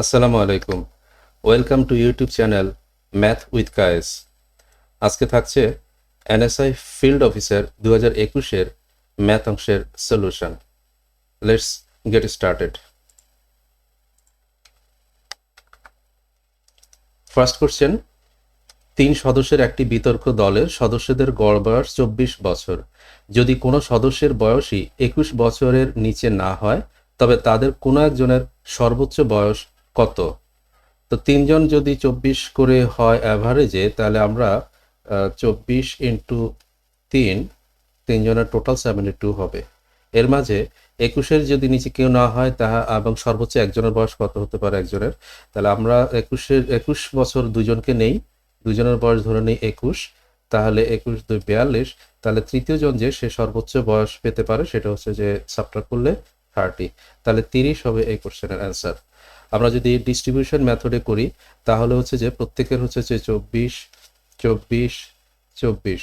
আসসালামু আলাইকুম। Welcome to YouTube channel math with Kayes আজকে থাকছে এনএসআই ফিল্ড অফিসার দু হাজার একুশের ম্যাথ অংশের solution let's get started first question তিন সদস্যের একটি বিতর্ক দলের সদস্যদের গড় বয়স চব্বিশ বছর। যদি কোনো সদস্যের বয়সই একুশ বছরের নিচে না হয়, তবে তাদের কোনো একজনের সর্বোচ্চ বয়স কত? তো তিনজন যদি চব্বিশ করে হয় অ্যাভারেজে তাহলে আমরা চব্বিশ ইন্টু তিন, তিনজনের টোটাল সেভেন্টি টু হবে। এর মাঝে একুশের যদি নিচে কেউ না হয়, তাহা, এবং সর্বোচ্চ একজনের বয়স কত হতে পারে একজনের? তাহলে আমরা একুশের, একুশ বছর দুজনকে নেই, দুজনের বয়স ধরে নেই একুশ, তাহলে একুশ দুই বিয়াল্লিশ, তাহলে তৃতীয় জন যে, সে সর্বোচ্চ বয়স পেতে পারে, সেটা হচ্ছে যে সাবট্রাক্ট করলে থার্টি তাহলে তিরিশ হবে এই কোশ্চেনের অ্যান্সার আমরা যদি ডিস্ট্রিবিউশন মেথডে করি, তাহলে হচ্ছে যে প্রত্যেকের হচ্ছে যে চব্বিশ চব্বিশ চব্বিশ।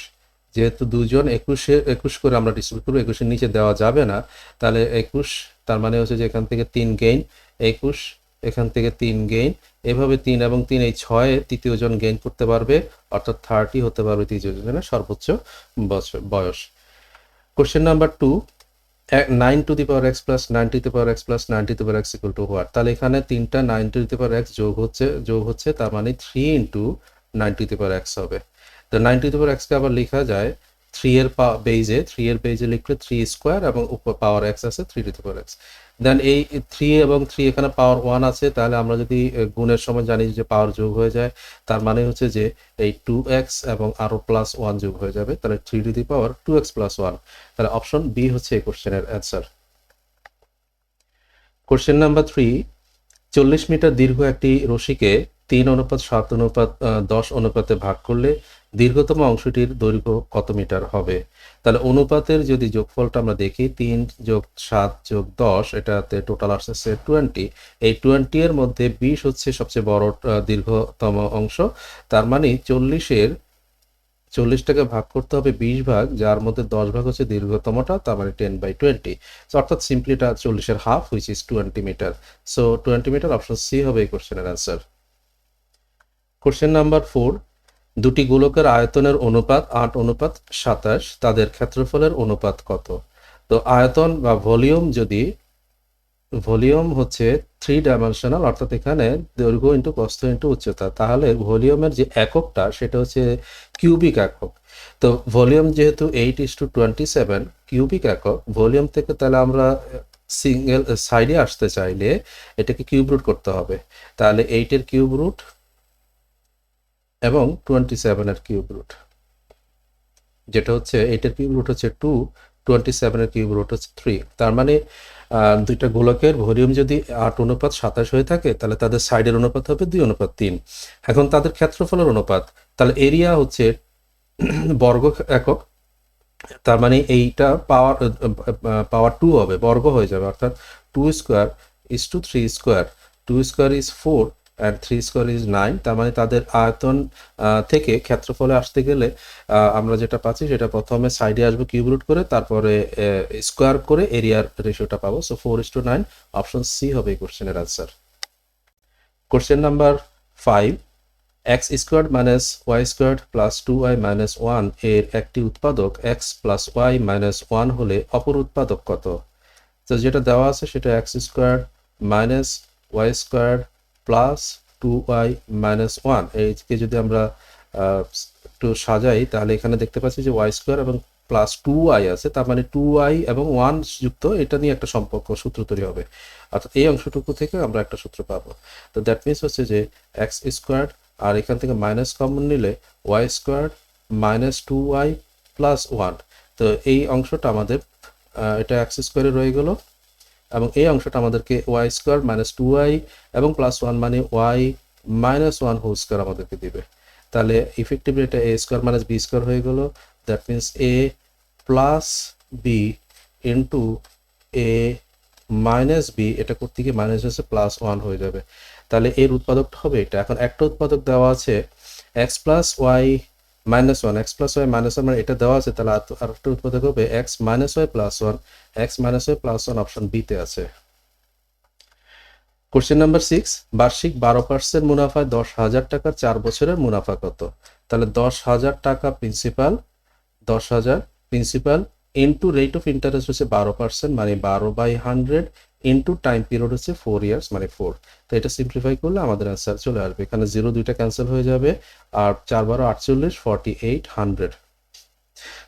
যেহেতু দুজন একুশে, একুশ করে আমরা ডিস্ট্রিবিউট করব, একুশের নিচে দেওয়া যাবে না, তাহলে একুশ, তার মানে হচ্ছে যে এখান থেকে তিন গেইন একুশ, এখান থেকে তিন গেইন এভাবে তিন এবং তিন, এই ছয়ে তৃতীয় জন গেইন করতে পারবে, অর্থাৎ থার্টি হতে পারবে তৃতীয় জনের সর্বোচ্চ বয়স। Question number two nine to the power x plus nine to the power x plus nine to the power x equal to what তাহলে এখানে তিনটা nine to the power x যোগ হচ্ছে যোগ হচ্ছে তার মানে three into nine to the power x হবে। তো নাইন টু দি পাওয়ার এক্সকে আবার লেখা যায় থ্রি এর বেজে থ্রি এর বেজে লিখলে থ্রি স্কোয়ার এবং পাওয়ার এক্স আছে three to power x then এই থ্রি এবং থ্রি এখানে পাওয়ার ওয়ান আছে, তাহলে আমরা যদি গুণের সময় জানি যে পাওয়ার যোগ হয়ে যায়, তার মানে হচ্ছে যে এই টু এক্স এবং আরও প্লাস ওয়ান যোগ হয়ে যাবে, তাহলে three to the power two x plus one তাহলে অপশন বি হচ্ছে এই কোশ্চেনের অ্যান্সার কোশ্চেন নাম্বার থ্রি চল্লিশ মিটার দীর্ঘ একটি রশিকে তিন অনুপাত, সাত অনুপাত দশ অনুপাতে ভাগ করলে দীর্ঘতম অংশটির দৈর্ঘ্য কত মিটার হবে? তাহলে অনুপাতের যদি যোগফলটা আমরা দেখি, তিন যোগ সাত যোগ দশ, এটাতে টোটাল আসছে টোয়েন্টি এই টোয়েন্টি এর মধ্যে বিশ হচ্ছে সবচেয়ে বড় দীর্ঘতম অংশ। তার মানে চল্লিশের, চল্লিশটাকে ভাগ করতে হবে বিশ ভাগ, যার মধ্যে দশ ভাগ হচ্ছে দীর্ঘতমটা, তার মানে টেন বাই টোয়েন্টি সো অর্থাৎ সিম্পলি এটা চল্লিশের half which is twenty metre so twenty metre option C হবে এই কোশ্চেনের অ্যান্সার কোশ্চেন নাম্বার ফোর দুটি গোলকের আয়তনের অনুপাত আট, অনুপাত সাতাশ, তাদের ক্ষেত্রফলের অনুপাত কত? তো আয়তন বা ভলিউম যদি, ভলিউম হচ্ছে থ্রি ডাইমেনশনাল অর্থাৎ এখানে দৈর্ঘ্য ইন্টু কস্ত ইন্টু উচ্চতা, তাহলে ভলিউমের যে এককটা, সেটা হচ্ছে কিউবিক একক। তো ভলিউম যেহেতু eight is to twenty seven cubic একক, ভলিউম থেকে তাহলে আমরা সিঙ্গেল সাইডে আসতে চাইলে, এটাকে কিউব রুট করতে হবে। তাহলে এইটের কিউব রুট এবং টোয়েন্টি সেভেনের কিউব রুট যেটা হচ্ছে এইটের কিউব রুট হচ্ছে টু টোয়েন্টি সেভেনের কিউব রুট হচ্ছে থ্রি তার মানে দুইটা গোলকের ভলিউম যদি আট অনুপাত সাতাশ হয়ে থাকে, তাহলে তাদের সাইডের অনুপাত হবে দুই অনুপাত তিন। এখন তাদের ক্ষেত্রফলের অনুপাত, তাহলে এরিয়া হচ্ছে বর্গ একক, তার মানে এইটা পাওয়ার পাওয়ার টু হবে, বর্গ হয়ে যাবে, অর্থাৎ two square is to three square two square is four and three square is nine তার মানে তাদের আয়তন থেকে ক্ষেত্রফলে আসতে গেলে আমরা যেটা পাচ্ছি সেটা প্রথমে সাইডে আসবে কিউব রুট করে, তারপরে স্কোয়ার করে এরিয়ার রেশিওটা পাবো। So four is to nine option C হবে এই কোশ্চেনের answer question number five x square minus y square plus two y minus ওয়ানের একটি উৎপাদক x plus y minus one হলে অপর উৎপাদক কত? তো যেটা দেওয়া আছে সেটা x square minus y square plus two y minus one এইকে যদি আমরা একটু সাজাই, তাহলে এখানে দেখতে পাচ্ছি যে ওয়াই স্কোয়ার এবং প্লাস টু ওয়াই আছে। তার মানে টু ওয়াই এবং ওয়ান যুক্ত, এটা নিয়ে একটা সম্পর্ক, সূত্র তৈরি হবে। অর্থাৎ এই অংশটুকু থেকে আমরা একটা সূত্র পাবো। তো দ্যাট মিনস হচ্ছে যে এক্স স্কোয়ার আর এখান থেকে মাইনাস কমন নিলে y square minus two y plus one তো এই অংশটা আমাদের এটা এক্স স্কোয়ারে রয়ে গেল। এবং এই অংশটা আমাদেরকে y square minus two y এবং প্লাস ওয়ান মানে y minus one whole square আমাদেরকে দিবে। তাহলে ইফেক্টিভলি এটা a square minus b square হয়ে গেল। That means a plus b into a minus b এটা করতে গিয়ে মাইনাস হচ্ছে প্লাস ওয়ান হয়ে যাবে। তাহলে এর উৎপাদকটা হবে এটা। এখন একটা উৎপাদক দেওয়া আছে x plus y minus one x plus y minus one মানে এটা দেওয়া আছে, তাহলে আর একটা উৎপাদক হবে x minus y plus one x minus y plus one option বিতে আছে। কোশ্চেন নাম্বার সিক্স বার্ষিক বারো পার্সেন্ট মুনাফায় দশ হাজার টাকার চার বছরের মুনাফা কত? তাহলে দশ হাজার টাকা প্রিন্সিপাল দশ হাজার principal into rate of interest হচ্ছে বারো পার্সেন্ট মানে বারো by hundred into time period হচ্ছে ফোর ইয়ার্স মানে ফোর তো এটা সিম্পলিফাই করলে আমাদের অ্যান্সার চলে আসবে। এখানে জিরো দুইটা ক্যান্সেল হয়ে যাবে, আর চার বারো আটচল্লিশ forty eight hundred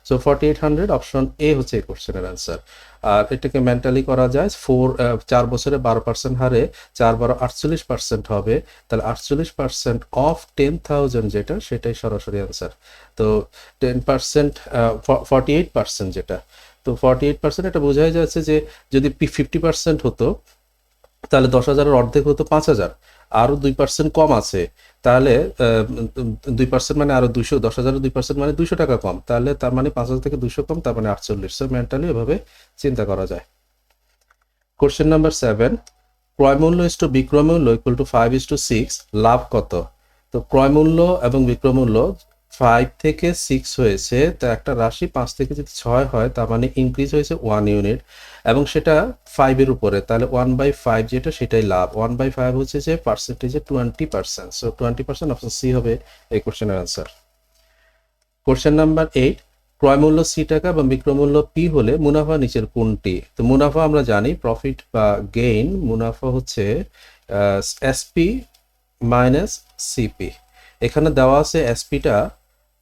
so forty eight hundred option A হচ্ছে এই কোশ্চেনের অ্যান্সার আর এটাকে মেন্টালি করা যায় ফোর চার বছরে বারো পার্সেন্ট হারে চার বারো আটচল্লিশ পার্সেন্ট হবে। তাহলে আটচল্লিশ পার্সেন্ট অফ টেন থাউজেন্ড যেটা, সেটাই সরাসরি অ্যান্সার তো ten percent forty eight percent যেটা। তো ফর্টি এইট পার্সেন্ট এটা বোঝাই যাচ্ছে যে যদি ফিফটি পার্সেন্ট হতো, তাহলে দশ হাজারের অর্ধেক হতো পাঁচ হাজার। আরও দুই পার্সেন্ট কম আছে, তাহলে দুই পার্সেন্ট মানে আরও দুশো দশ হাজারের দুই পার্সেন্ট মানে দুশো টাকা কম। তাহলে তার মানে পাঁচ হাজার থেকে দুশো কম, তার মানে আটচল্লিশ। সো মেন্টালি এভাবে চিন্তা করা যায়। কোশ্চেন নাম্বার সেভেন ক্রয়মূল্য is to বিক্রয়মূল্য equal to five is to six লাভ কত? তো ক্রয়মূল্য এবং বিক্রয়মূল্য ফাইভ থেকে সিক্স হয়েছে, তো একটা রাশি পাঁচ থেকে যদি ছয় হয়, তার মানে ইনক্রিজ হয়েছে ওয়ান ইউনিট এবং সেটা ফাইভের উপরে, তাহলে ওয়ান বাই ফাইভ যেটা সেটাই লাভ। ওয়ান বাই ফাইভ হচ্ছে যে পার্সেন্টেজে twenty percent so twenty percent option C হবে এই কোশ্চেনের অ্যান্সার কোশ্চেন নাম্বার এইট ক্রয়মূল্য সি টাকা এবং বিক্রয়মূল্য পি হলে মুনাফা নিচের কোনটি? তো মুনাফা আমরা জানি প্রফিট বা গেইন মুনাফা হচ্ছে এসপি মাইনাস সিপি এখানে দেওয়া আছে এসপিটা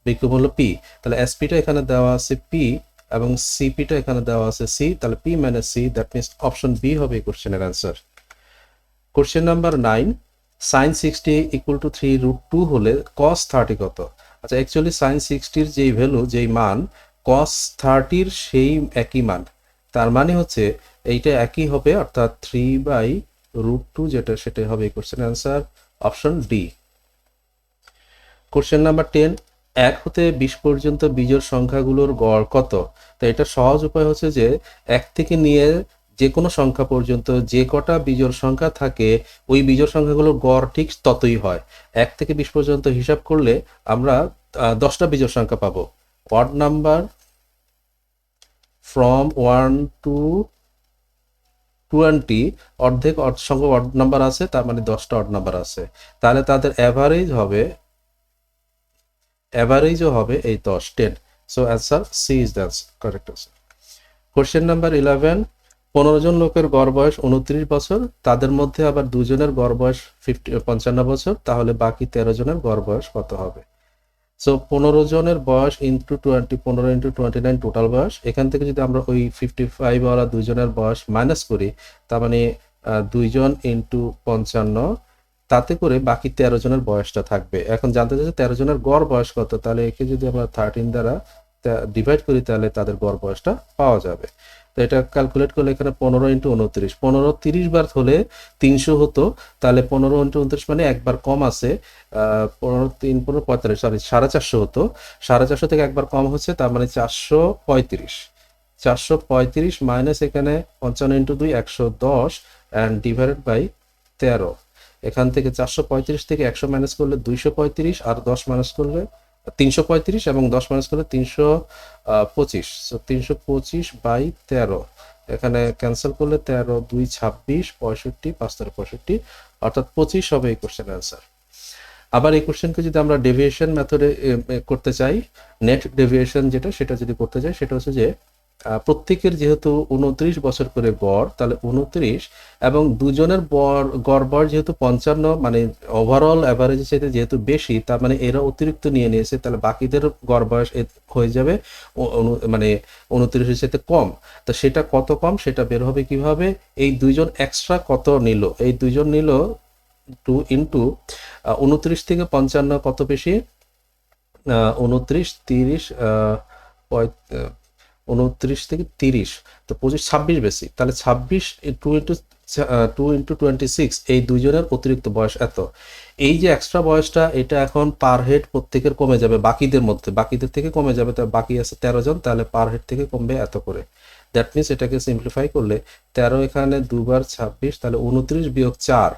বিক্রয়মূল্য পি তাহলে এসপিটা এখানে দেওয়া আছে পি এবং সিপিটা এখানে দেওয়া আছে সি তাহলে P minus C that means option B হবে এই কোশ্চেনের answer question number nine sine sixty equal to three root two হলে কস থার্টি কত? আচ্ছা অ্যাকচুয়ালি সাইন সিক্সটির যেই ভ্যালু যেই মান কস থার্টির সেই একই মান। তার মানে হচ্ছে এইটা একই হবে, অর্থাৎ থ্রি বাই রুট টু যেটা সেটা হবে question answer option D question number ten এক হতে বিশ পর্যন্ত বীজের সংখ্যাগুলোর গড় কত? তো এটা সহজ উপায় হচ্ছে যে, এক থেকে নিয়ে যে কোনো সংখ্যা পর্যন্ত যে কটা বীজোর সংখ্যা থাকে, ওই বীজোর সংখ্যাগুলোর গড় ঠিক ততই হয়। এক থেকে বিশ পর্যন্ত হিসাব করলে আমরা দশটা বীজোর সংখ্যা পাবো। Odd number from one to twenty, অর্ধেক সংখ্যক অড নাম্বার আছে, তার মানে দশটা অড নাম্বার আছে। তাহলে তাদের অ্যাভারেজ হবে অ্যাভারেজও হবে এই দশ ten so answer C is the correct answer question number eleven পনেরো জন লোকের গড় বয়স উনত্রিশ বছর, তাদের মধ্যে আবার দুজনের গড় বয়স ফিফটি পঞ্চান্ন বছর, তাহলে বাকি তেরো জনের গড় বয়স কত হবে? সো পনেরো জনের বয়স ইন্টু টোয়েন্টি পনেরো ইন্টু টোয়েন্টি নাইন টোটাল বয়স। এখান থেকে যদি আমরা ওই ফিফটি ফাইভ ওয়ালা দুইজনের বয়স মাইনাস করি, তার মানে দুইজন ইন্টু পঞ্চান্ন তাতে করে বাকি তেরো জনের বয়সটা থাকবে। এখন জানতে চাইছে তেরো জনের গড় বয়স কত, তাহলে একে যদি আমরা থার্টিন দ্বারা ডিভাইড করি, তাহলে তাদের গড় বয়সটা পাওয়া যাবে। তো এটা ক্যালকুলেট করলে এখানে পনেরো ইন্টু উনত্রিশ। পনেরো তিরিশ বার হলে তিনশো হতো, তাহলে পনেরো ইন্টু উনত্রিশ মানে একবার কম আছে পনেরো তিন, পনেরো পঁয়তাল্লিশ সরি সাড়ে চারশো হতো। সাড়ে চারশো থেকে একবার কম হচ্ছে, তার মানে চারশো পঁয়ত্রিশ। চারশো পঁয়ত্রিশ মাইনাস এখানে পঞ্চান্ন ইন্টু দুই, একশো দশ অ্যান্ড ডিভাইডেড বাই তেরো। এখান থেকে চারশো পঁয়ত্রিশ থেকে একশো মাইনাস করলে দুইশো পঁয়ত্রিশ আর দশ মাইনাস করলে তিনশো পঁয়ত্রিশ এবং দশ মাইনাস করলে তিনশো পঁচিশ। তিনশো পঁচিশ বাই তেরো। এখানে ক্যান্সেল করলে তেরো, দুই, ছাব্বিশ, পঁয়ষট্টি, পাঁচ, তেরো, পঁয়ষট্টি। অর্থাৎ পঁচিশ হবে এই কোশ্চেন অ্যান্সার আবার এই কোশ্চেনকে যদি আমরা ডেভিয়েশন মেথডে করতে চাই নেট ডেভিয়েশন যেটা, সেটা যদি করতে চাই, সেটা হচ্ছে যে প্রত্যেকের যেহেতু উনত্রিশ বছর করে গড়, তাহলে উনত্রিশ এবং দুজনের বর গড় বর যেহেতু পঞ্চান্ন মানে ওভারঅল অ্যাভারেজের চাইতে যেহেতু বেশি, তার মানে এরা অতিরিক্ত নিয়ে নিয়েছে, তাহলে বাকিদের গড় বয়স হয়ে যাবে মানে উনত্রিশের চাইতে কম। তো সেটা কত কম, সেটা বের হবে কীভাবে? এই দুইজন এক্সট্রা কত নিল? এই দুইজন নিল টু ইন্টু উনত্রিশ থেকে পঞ্চান্ন কত বেশি? উনত্রিশ, তিরিশ উনত্রিশ থেকে তিরিশ। তো পঁচিশ, ছাব্বিশ বেশি। তাহলে ছাব্বিশ two into two into twenty six এই দুইজনের অতিরিক্ত বয়স এত। এই যে এক্সট্রা বয়সটা, এটা এখন পার হেড প্রত্যেকের কমে যাবে, বাকিদের মধ্যে। বাকিদের থেকে কমে যাবে, তা বাকি আছে তেরো জন, তাহলে পার হেড থেকে কমবে এত করে। দ্যাট মিনস এটাকে সিম্পলিফাই করলে তেরো এখানে দুবার ছাব্বিশ, তাহলে উনত্রিশ বিয়োগ চার।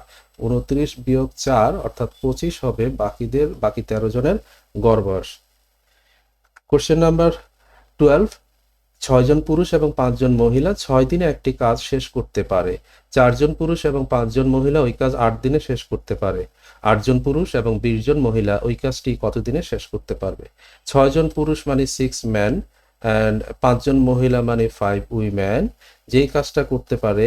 উনত্রিশ বিয়োগ চার, অর্থাৎ পঁচিশ হবে বাকিদের, বাকি তেরো জনের গড় বয়স। কোশ্চেন নাম্বার টুয়েলভ ছয়জন পুরুষ এবং পাঁচজন মহিলা ছয় দিনে একটি কাজ শেষ করতে পারে। চারজন পুরুষ এবং পাঁচজন মহিলা ওই কাজ আট দিনে শেষ করতে পারে। আটজন পুরুষ এবং বিশ জন মহিলা ওই কাজটি কত দিনে শেষ করতে পারবে? ছয়জন পুরুষ মানে সিক্স ম্যান অ্যান্ড পাঁচজন মহিলা মানে ফাইভ উইম্যান যেই কাজটা করতে পারে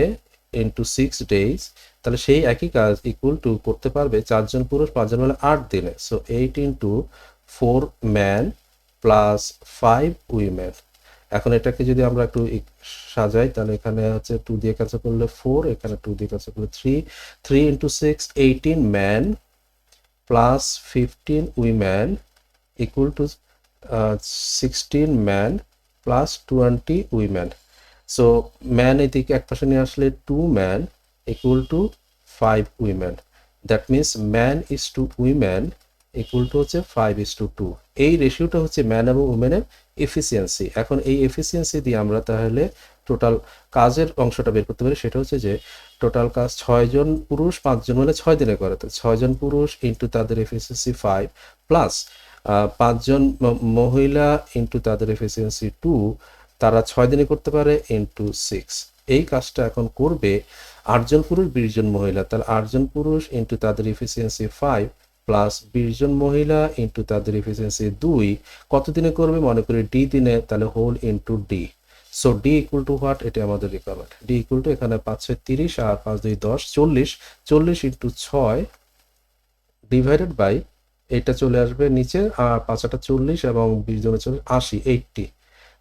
ইন্টু সিক্স ডেজ তাহলে সেই একই কাজ ইকুয়াল টু করতে পারবে চারজন পুরুষ, পাঁচজন মহিলা আট দিনে। So eight into four man plus five women এখন এটাকে যদি আমরা একটু সাজাই, তাহলে এখানে হচ্ছে টু দিয়ে ক্যান্সেল করলে ফোর এখানে টু দিয়ে ক্যান্সেল করলে three three into six eighteen man plus fifteen woman equal to sixteen man plus twenty woman so man এদিকে এক পাশে নিয়ে আসলে two man equal to five woman that means man is to woman equal to হচ্ছে five is to two এই রেশিওটা হচ্ছে man এবং উমেনের এফিসিয়েন্সি এখন এই এফিসিয়েন্সি দিয়ে আমরা তাহলে টোটাল কাজের অংশটা বের করতে পারি। সেটা হচ্ছে যে টোটাল কাজ ছয়জন পুরুষ পাঁচজন মিলে ছয় দিনে করে তো ছয়জন পুরুষ ইন্টু তাদের এফিসিয়েন্সি ফাইভ প্লাস পাঁচজন মহিলা ইন্টু তাদের এফিসিয়েন্সি টু তারা ছয় দিনে করতে পারে ইন্টু সিক্স এই কাজটা এখন করবে আটজন পুরুষ, বিশ জন মহিলা। তাহলে আটজন পুরুষ ইন্টু তাদের এফিসিয়েন্সি ফাইভ প্লাস বিশ জন মহিলা ইন্টু তাদের এফিসিয়েন্সি দুই। কত দিনে করবে? মনে করি ডি দিনে, তাহলে whole into D so D equal to what এটা আমাদের রিকোয়ারমেন্ট ডি ইকুয়াল টু এখানে পাঁচ ছয় তিরিশ আর পাঁচ দুই দশ চল্লিশ। চল্লিশ ইন্টু ছয় ডিভাইডেড বাই এটা চলে আসবে নিচে আর পাঁচটা চল্লিশ এবং বিশ জনের চল্লিশ আশি এইটটি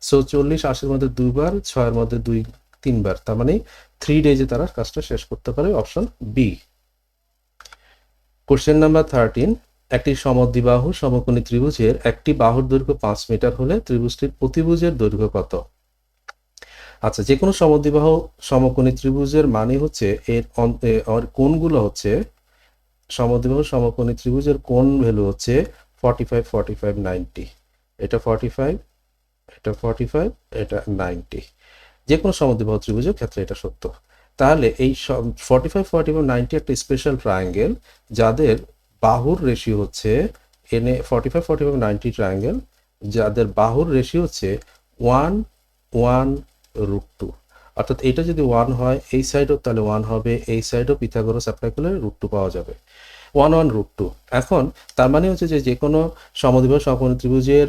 সো চল্লিশ আশির মধ্যে দুইবার, ছয়ের মধ্যে দুই, তিনবার। তার মানে থ্রি ডেজে তারা কাজটা শেষ করতে পারে option B question number thirteen একটি সমদ্বিবাহু সমকোণী ত্রিভুজের একটি বাহুর দৈর্ঘ্য পাঁচ মিটার হলে ত্রিভুজটির প্রতিভুজের দৈর্ঘ্য কত? আচ্ছা যে কোনো সমদ্বিবাহু সমকোণী ত্রিভুজের মানে হচ্ছে এর কোণগুলো হচ্ছে সমদ্বিবাহু সমকোণী ত্রিভুজের কোণ ভ্যালু হচ্ছে forty five forty five ninety এটা ফর্টি ফাইভ এটা ফর্টি ফাইভ এটা নাইনটি যে কোনো সমদ্বিবাহু ত্রিভুজের ক্ষেত্রে এটা সত্য। তাহলে এই forty five forty five ninety একটা স্পেশাল ট্রায়াঙ্গেল যাদের বাহুর রেশি হচ্ছে এনে forty five forty five ninety triangle যাদের বাহুর রেশি হচ্ছে ওয়ান ওয়ান রুট টু অর্থাৎ এটা যদি ওয়ান হয়, এই সাইডও তাহলে ওয়ান হবে, এই সাইডও পিথাগোরাস অ্যাপ্লাই করলে রুট টু পাওয়া যাবে। ওয়ান ওয়ান রুট টু এখন তার মানে হচ্ছে যে যে কোনো সমদ্বিবাহ সমকোণ ত্রিভুজের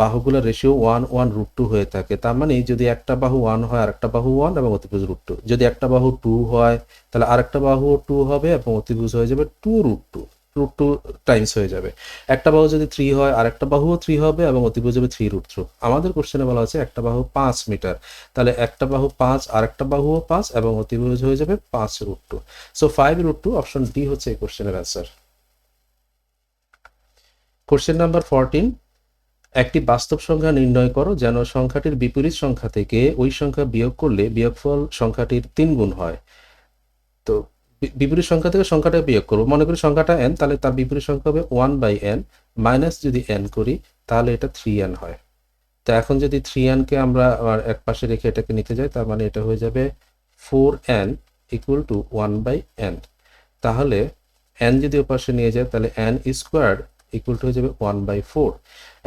বাহুগুলোর ratio one one root two হয়ে থাকে। তার মানে যদি একটা বাহু ওয়ান হয় আর একটা বাহু ওয়ান এবং অতিভুজ রুট টু যদি একটা বাহু টু হয়, তাহলে আরেকটা বাহু টু হবে এবং অতিভুজ হয়ে যাবে two root two root two times হয়ে যাবে। একটা বাহু যদি থ্রি হয় আর একটা বাহুও থ্রি হবে এবং অতিভুজ হবে থ্রি রুট থ্রু আমাদের কোশ্চেনে বলা আছে একটা বাহু পাঁচ মিটার তাহলে একটা বাহু পাঁচ আর একটা বাহুও পাঁচ এবং অতিভুজ হয়ে যাবে পাঁচ root two so five root two option D হচ্ছে এই কোশ্চেনের অ্যান্সার কোশ্চেন নাম্বার ফোরটিন একটি বাস্তব সংখ্যা নির্ণয় করো যেন সংখ্যাটির বিপরীত সংখ্যা থেকে ওই সংখ্যা বিয়োগ করলে বিয়োগফল সংখ্যাটির তিন গুণ হয়। বিপরীত সংখ্যা থেকে সংখ্যাটা বিয়োগ করব। মনে করি সংখ্যাটা এন তাহলে তার বিপরীত সংখ্যা হবে ওয়ান বাই এন মাইনাস যদি এন করি, তাহলে এটা থ্রি এন হয়। তো এখন যদি থ্রি এনকে আমরা এক পাশে রেখে এটাকে নিতে যাই, তার মানে এটা হয়ে যাবে four n equal to one by n তাহলে এন যদি ও পাশে নিয়ে যায়, তাহলে এন স্কোয়ার ইকুয়াল টু হয়ে যাবে one by four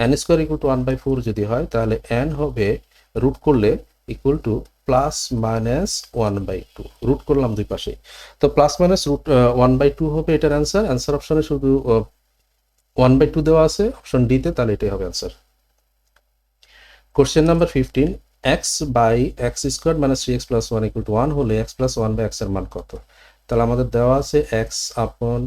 n square equal to one by four যদি হয়, তাহলে এন হবে রুট করলে equal to plus minus one by two root করলাম দুই পাশে। তো plus minus root one by two হবে এটার অ্যান্সার অ্যান্সার অপশনে শুধু ওয়ান বাই টু দেওয়া আছে। অপশন ডিতে তাহলে এটাই হবে answer question number fifteen x by x square minus three x plus one equal to one হলে এক্স প্লাস ওয়ান বাই এক্সের মান কত? তাহলে আমাদের দেওয়া আছে এক্স আপন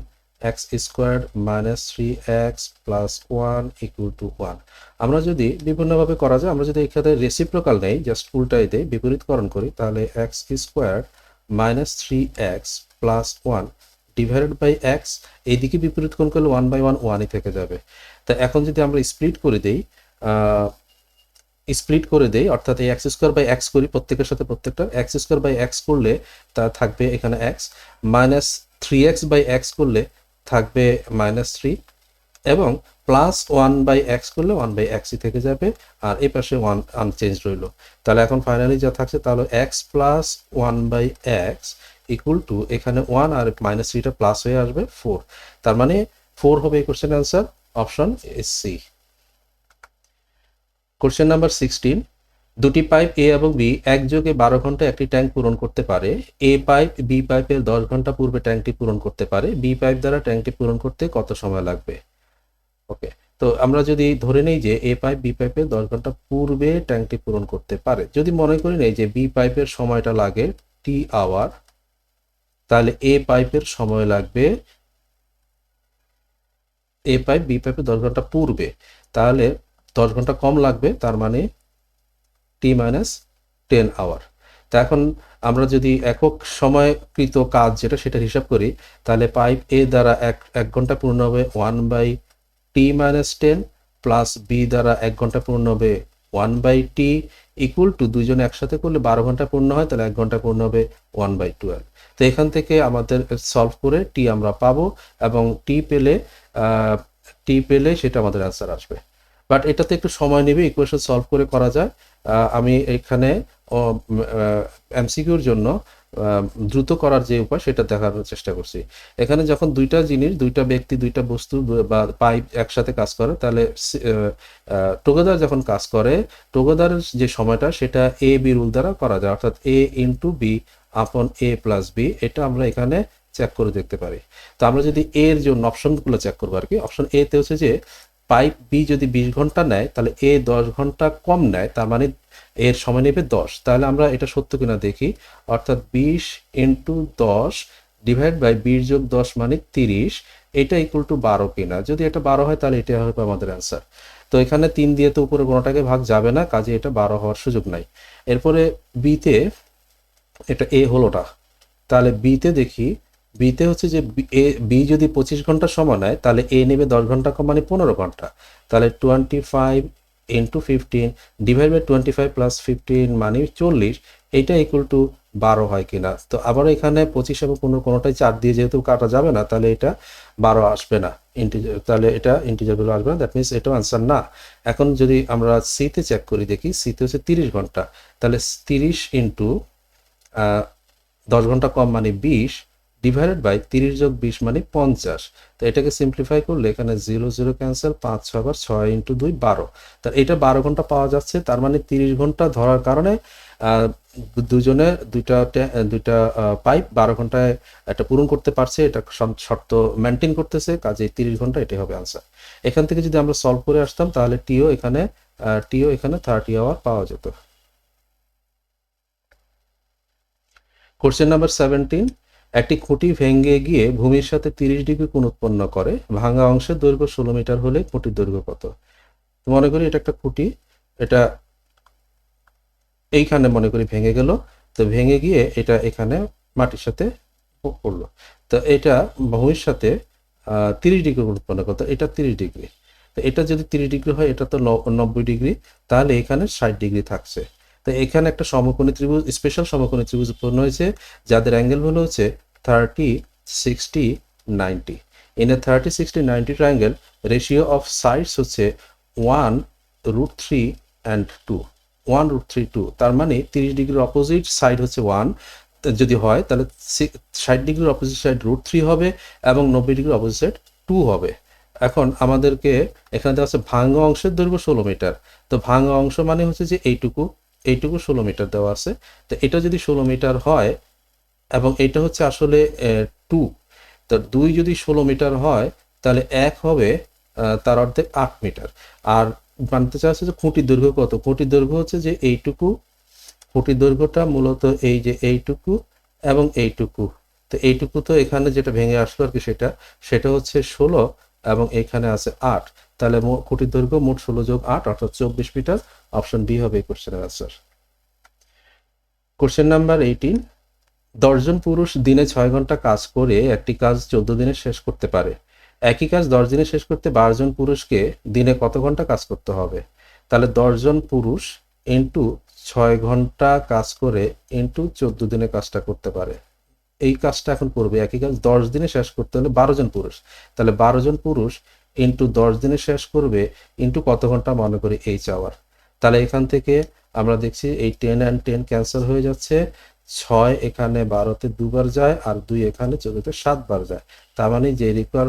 x square minus three x plus one equal to one আমরা যদি বিভিন্নভাবে করা যায়, আমরা যদি এখানে রেসিপ্রোকাল নেই জাস্ট উল্টাই দেই, বিপরীতকরণ করি, তাহলে x square minus three x plus one divided by x এইদিকে বিপরীতকরণ করলে ওয়ান বাই ওয়ান ওয়ানই থেকে যাবে। তা এখন যদি আমরা স্প্লিট করে দিই স্প্লিট করে দেই, অর্থাৎ এই এক্স স্কোয়ার বাই এক্স করি, প্রত্যেকের সাথে প্রত্যেকটা এক্স স্কোয়ার বাই এক্স করলে তা থাকবে এখানে x minus three x by x করলে থাকবে মাইনাস থ্রি এবং প্লাস ওয়ান বাই এক্স করলে ওয়ান বাই এক্সই থেকে যাবে আর এই পাশে ওয়ান আনচেঞ্জ রইল। তাহলে এখন ফাইনালি যা থাকছে তাহলে x plus one by x equal to এখানে ওয়ান আর মাইনাস থ্রিটা প্লাস হয়ে আসবে ফোর তার মানে ফোর হবে এই question answer option is C question number sixteen দুটি পাইপ এ এবং বি একযোগে বারো ঘণ্টা একটি ট্যাঙ্ক পূরণ করতে পারে। এ পাইপ, বি পাইপের দশ ঘণ্টা পূর্বে ট্যাঙ্কটি পূরণ করতে পারে। বি পাইপ দ্বারা ট্যাঙ্কটি পূরণ করতে কত সময় লাগবে? ওকে, তো আমরা যদি ধরে নেই যে এ পাইপ, বি পাইপের দশ ঘণ্টা পূর্বে ট্যাঙ্কটি পূরণ করতে পারে। যদি মনে করি নেই যে বি পাইপের সময়টা লাগে টি আওয়ার, তাহলে এ পাইপের সময় লাগবে, এ পাইপ, বি পাইপের দশ ঘণ্টা পূর্বে। তাহলে দশ ঘণ্টা কম লাগবে, তার মানে টি মাইনাস টেন আওয়ার তা এখন আমরা যদি একক সময়কৃত কাজ যেটা সেটা হিসাব করি, তাহলে পাইপ এ দ্বারা এক এক ঘণ্টা পূর্ণ হবে one by T minus ten plus B দ্বারা এক ঘণ্টা পূর্ণ হবে one by T equal to দুজনে একসাথে করলে বারো ঘণ্টা পূর্ণ হয়, তাহলে এক ঘণ্টা পূর্ণ হবে ওয়ান বাই টুয়েলভ তো এখান থেকে আমাদের সলভ করে টি আমরা পাবো এবং টি পেলে টি পেলে সেটা আমাদের অ্যান্সার আসবে। বাট এটাতে একটু সময় নেবে ইকুয়েশন সলভ করে করা যায়। আমি এখানে এমসিকিউর জন্য দ্রুত করার যে উপায়, সেটা দেখানোর চেষ্টা করছি। এখানে যখন দুইটা জিনিস, দুইটা ব্যক্তি, দুইটা বস্তু বা পাইপ একসাথে কাজ করে, তাহলে টুগেদার যখন কাজ করে টুগেদারের যে সময়টা, সেটা এ বি রুল দ্বারা করা যায়। অর্থাৎ এ ইন্টু বি আপন এ প্লাস বি এটা আমরা এখানে চেক করে দেখতে পারি। তো আমরা যদি এর জন্য অপশনগুলো চেক করব আর কি অপশন এতে হচ্ছে যে পাইপ বি যদি বিশ ঘণ্টা নেয়, তাহলে এ দশ ঘণ্টা কম নেয়, তার মানে এর সময় নেবে দশ। তাহলে আমরা এটা সত্য কিনা দেখি। অর্থাৎ বিশ ইন্টু দশ ডিভাইড বাই বিশ যোগ দশ মানে তিরিশ, এটা ইকুয়াল টু বারো কিনা। যদি এটা বারো হয়, তাহলে এটা হবে আমাদের অ্যান্সার তো এখানে তিন দিয়ে তো উপরে কোনোটাকে ভাগ যাবে না, কাজে এটা বারো হওয়ার সুযোগ নাই। এরপরে বিতে এটা এ হলোটা। তাহলে বিতে দেখি বিতে হচ্ছে যে এ, বি যদি পঁচিশ ঘণ্টা সময় নেয়, তাহলে এ নেবে দশ ঘণ্টা কম মানে পনেরো ঘণ্টা। তাহলে twenty five into fifteen divide by twenty five plus fifteen মানে চল্লিশ এইটা ইকুয়াল টু বারো হয় কিনা। তো আবার এখানে পঁচিশ এবং পনেরো কোনোটাই চার দিয়ে যেহেতু কাটা যাবে না, তাহলে এটা বারো আসবে না। ইন্টিজার তাহলে এটা ইন্টিজারগুলো আসবে না দ্যাট মিনস এটাও আনসার না। এখন যদি আমরা সিতে চেক করি, দেখি সিতে হচ্ছে তিরিশ ঘণ্টা। তাহলে তিরিশ ইন্টু দশ ঘণ্টা কম মানে বিশ ডিভাইডেড বাই তিরিশ যোগ বিশ মানে পঞ্চাশ। তো এটাকে সিম্পলিফাই করলে এখানে জিরো জিরো ক্যান্সেল পাঁচ ছয় বার ছয় ইন্টু দুই বারো। তা এটা বারো ঘণ্টা পাওয়া যাচ্ছে, তার মানে তিরিশ ঘণ্টা ধরার কারণে দুজনে দুইটা দুইটা পাইপ বারো ঘন্টায় এটা পূরণ করতে পারছে, এটা শর্ত মেনটেন করতেছে, কাজে তিরিশ ঘণ্টা এটাই হবে আনসার এখান থেকে যদি আমরা সলভ করে আসতাম, তাহলে টিও এখানে টিও এখানে থার্টি আওয়ার পাওয়া যেত। কোশ্চেন নাম্বার সেভেন্টিন একটি খুঁটি ভেঙে গিয়ে ভূমির সাথে তিরিশ ডিগ্রি কোণ উৎপন্ন করে। ভাঙা অংশের দৈর্ঘ্য ষোলো মিটার হলে খুঁটির দৈর্ঘ্য কত? মনে করি এটা একটা খুঁটি। এটা এইখানে মনে করি ভেঙে গেল। তো ভেঙে গিয়ে এটা এখানে মাটির সাথে পড়ল তো এটা ভূমির সাথে তিরিশ ডিগ্রি উৎপন্ন করতো এটা তিরিশ ডিগ্রি। তো এটা যদি তিরিশ ডিগ্রি হয়, এটা তো নব্বই ডিগ্রি। তাহলে এখানে ষাট ডিগ্রি থাকছে। তো এখানে একটা সমকোণী ত্রিভুজ স্পেশাল সমকোণী ত্রিভুজ উৎপন্ন হয়েছে, যাদের অ্যাঙ্গেল হলো হচ্ছে thirty sixty ninety in a thirty sixty ninety triangle ratio of sides হচ্ছে one root three and two one root three two তার মানে তিরিশ ডিগ্রির অপোজিট সাইড হচ্ছে ওয়ান যদি হয়, তাহলে ষাট ডিগ্রির অপোজিট সাইড রুট থ্রি হবে এবং নব্বই ডিগ্রির অপোজিট সাইড টু হবে। এখন আমাদেরকে এখানে দেওয়া আছে ভাঙ্গা অংশের দৈর্ঘ্য ষোলো মিটার। তো ভাঙ্গা অংশ মানে হচ্ছে যে এইটুকু। এইটুকু ষোলো মিটার দেওয়া আছে। তো এটা যদি ষোলো মিটার হয়, এবং এটা হচ্ছে আসলে টু, তো দুই যদি ষোলো মিটার হয়, তাহলে এক হবে তার অর্ধেক আট মিটার। আর মানতে চাচ্ছে যে খুঁটির দৈর্ঘ্য কত? খুঁটির দৈর্ঘ্য হচ্ছে যে এইটুকু, খুঁটির দৈর্ঘ্যটা মূলত এই যে এইটুকু এবং এইটুকু। তো এইটুকু তো এখানে যেটা ভেঙে আসলো আর কি সেটা সেটা হচ্ছে ষোলো এবং এখানে আছে আট। তাহলে খুঁটির দৈর্ঘ্য মোট ষোলো যোগ আট, অর্থাৎ চব্বিশ মিটার। অপশন বি হবে কোশ্চেনের আনসার কোশ্চেন নাম্বার এইটিন দশজন পুরুষ দিনে ছয় ঘণ্টা কাজ করে একটি কাজ চোদ্দ দিনে শেষ করতে পারে। একই কাজ দশ দিনে শেষ করতে বারোজন পুরুষকে দিনে কত ঘণ্টা কাজ করতে হবে? তাহলে দশজন পুরুষ ইন্টু ছয় ঘণ্টা কাজ করে ইন্টু চোদ্দ দিনে কাজটা করতে পারে। এই কাজটা এখন করবে একই কাজ দশ দিনে শেষ করতে হলে বারো জন পুরুষ। তাহলে বারো জন পুরুষ ইন্টু দশ দিনে শেষ করবে ইন্টু কত ঘণ্টা মনে করি এইচ আওয়ার তাহলে এখান থেকে আমরা দেখছি এই টেন অ্যান্ড টেন ক্যান্সেল হয়ে যাচ্ছে। ছয় এখানে বারোতে দুবার যায় আর দুই এখানে চোদ্দতে সাতবার যায়। তার মানে যে রিকোয়ার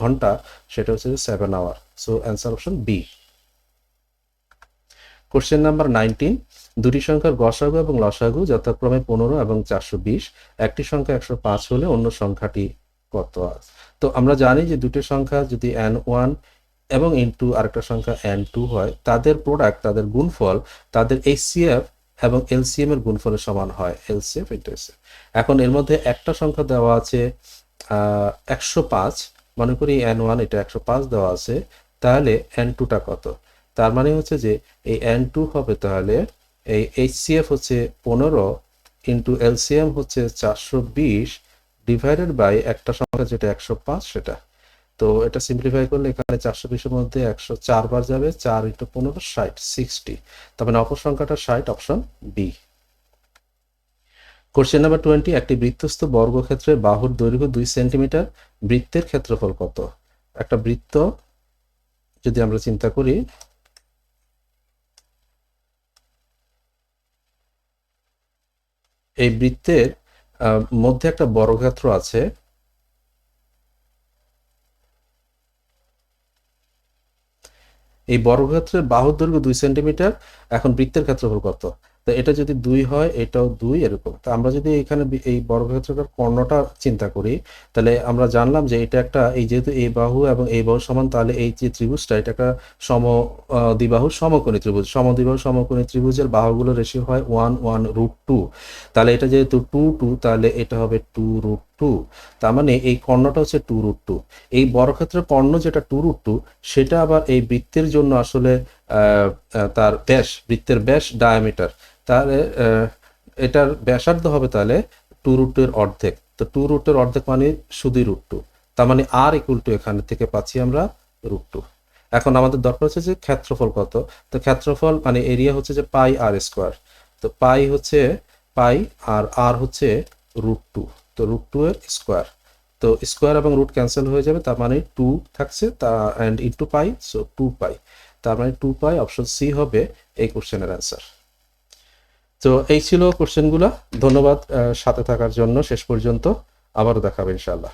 ঘণ্টা সেটা হচ্ছে seven hour so answer option B question number nineteen দুটি সংখ্যার গসাগু এবং লসাগু যথাক্রমে পনেরো এবং চারশো বিশ। একটি সংখ্যা একশো পাঁচ হলে অন্য সংখ্যাটি কত? তো আমরা জানি যে দুটি সংখ্যা যদি এন ওয়ান এবং ইন্টু আরেকটা সংখ্যা এন টু হয়, তাদের প্রোডাক্ট তাদের গুণফল, তাদের এইচসিএফ এবং এলসিএম এর গুণফলের সমান হয় এলসিএফ ইন্টু এসএফ এখন এর মধ্যে একটা সংখ্যা দেওয়া আছে একশো পাঁচ, মনে করি এন ওয়ান এটা একশো পাঁচ দেওয়া আছে, তাহলে এন টুটা কত? তার মানে হচ্ছে যে এই এন টু হবে তাহলে এই এইচসিএফ হচ্ছে পনেরো ইন্টু এলসিএম হচ্ছে চারশো বিশ ডিভাইডেড বাই একটা সংখ্যা যেটা একশো পাঁচ সেটা। তো এটা সিম্পলিফাই করলে এখানে চারশো বিশের মধ্যে একশো চার বার যাবে, চার ইন্টু পনেরো, ষাট সিক্সটি তার মানে অপর সংখ্যাটা ষাট option B question number twenty একটি বৃত্তস্থ বর্গক্ষেত্রের বাহুর দৈর্ঘ্য দুই সেন্টিমিটার বৃত্তের ক্ষেত্রফল কত? একটা বৃত্ত, যদি আমরা চিন্তা করি, এই বৃত্তের মধ্যে একটা বর্গক্ষেত্র আছে এই বর্গক্ষেত্রের বাহুর দৈর্ঘ্য দুই সেন্টিমিটার, এখন বৃত্তের ক্ষেত্রফল কত? তো এটা যদি দুই হয়, এটাও দুই, এরকম। তো আমরা যদি এখানে এই বর্গক্ষেত্রটার কর্ণটা চিন্তা করি, তাহলে আমরা জানলাম যে এটা একটা, এই যেহেতু এই বাহু এবং এই বাহু সমান, তাহলে এই যে ত্রিভুজটা, এটা একটা সম দ্বিবাহু সমকোণী ত্রিভুজ। সমদ্বিবাহু সমকোণী ত্রিভুজের বাহুগুলো রেশিও হয় ওয়ান ওয়ান রুট টু তাহলে এটা যেহেতু টু টু তাহলে এটা হবে টু রুট টু, তার মানে এই কর্ণটা হচ্ছে টু রুট টু। এই বর্গক্ষেত্রের কর্ণ যেটা টু রুট টু, সেটা আবার এই বৃত্তের জন্য আসলে তার ব্যাস, বৃত্তের ব্যাস ডায়ামিটার তাহলে এটার ব্যাসার্ধ হবে তাহলে টু রুটের অর্ধেক। তো টু রুটের অর্ধেক মানে শুধুই রুট টু। তার মানে আর ইকুয়াল টু এখানে থেকে পাচ্ছি আমরা রুট টু। এখন আমাদের দরকার হচ্ছে যে ক্ষেত্রফল কত? তো ক্ষেত্রফল মানে এরিয়া হচ্ছে যে পাই আর স্কোয়ার তো পাই হচ্ছে পাই আর আর হচ্ছে রুট টু। তো রুট টু এর স্কোয়ার তো স্কোয়ার এবং রুট ক্যান্সেল হয়ে যাবে, তার মানে টু থাকছে, তা and into pi so two pi তার মানে টু পাই অপশন সি হবে এই কোশ্চেনের অ্যান্সার তো এই ছিল কোশ্চেনগুলো ধন্যবাদ সাথে থাকার জন্য। শেষ পর্যন্ত আবারও দেখাবে ইনশাআল্লাহ।